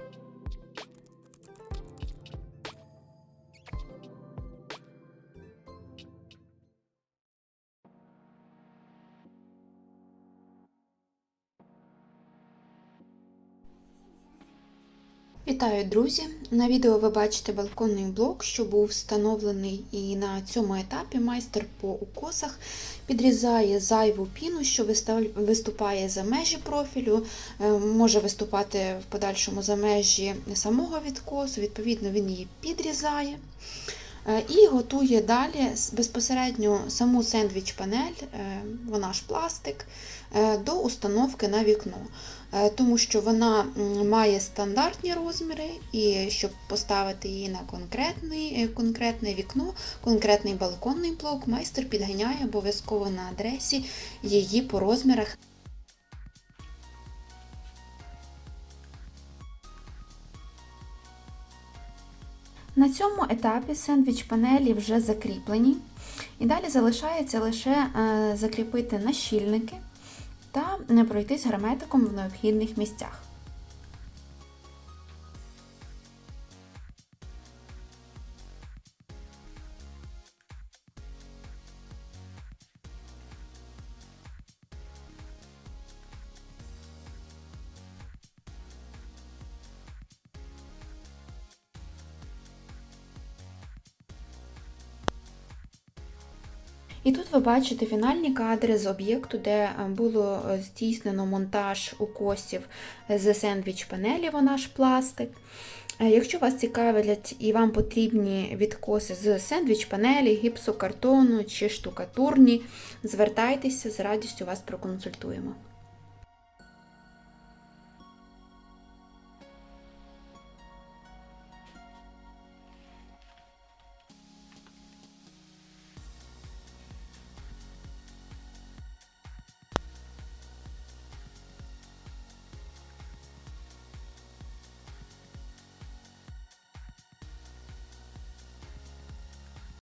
Thank you. Вітаю, друзі! На відео ви бачите балконний блок, що був встановлений, і на цьому етапі майстер по укосах підрізає зайву піну, що виступає за межі профілю, е, може виступати в подальшому за межі самого відкосу, відповідно, він її підрізає. Е, І готує далі безпосередньо саму сендвіч-панель, е, вона ж пластик, е, до установки на вікно. Тому що вона має стандартні розміри, і щоб поставити її на конкретний, конкретне вікно, конкретний балконний блок, майстер підганяє обов'язково на адресі її по розмірах. На цьому етапі сендвіч панелі вже закріплені, і далі залишається лише е, закріпити нащільники та пройтись герметиком в необхідних місцях. І тут ви бачите фінальні кадри з об'єкту, де е, було е, здійснено монтаж укосів з сендвіч панелі, вона ж пластик. Е, Якщо вас цікавлять і вам потрібні відкоси з сендвіч панелі, гіпсокартону чи штукатурні, звертайтеся, з радістю вас проконсультуємо.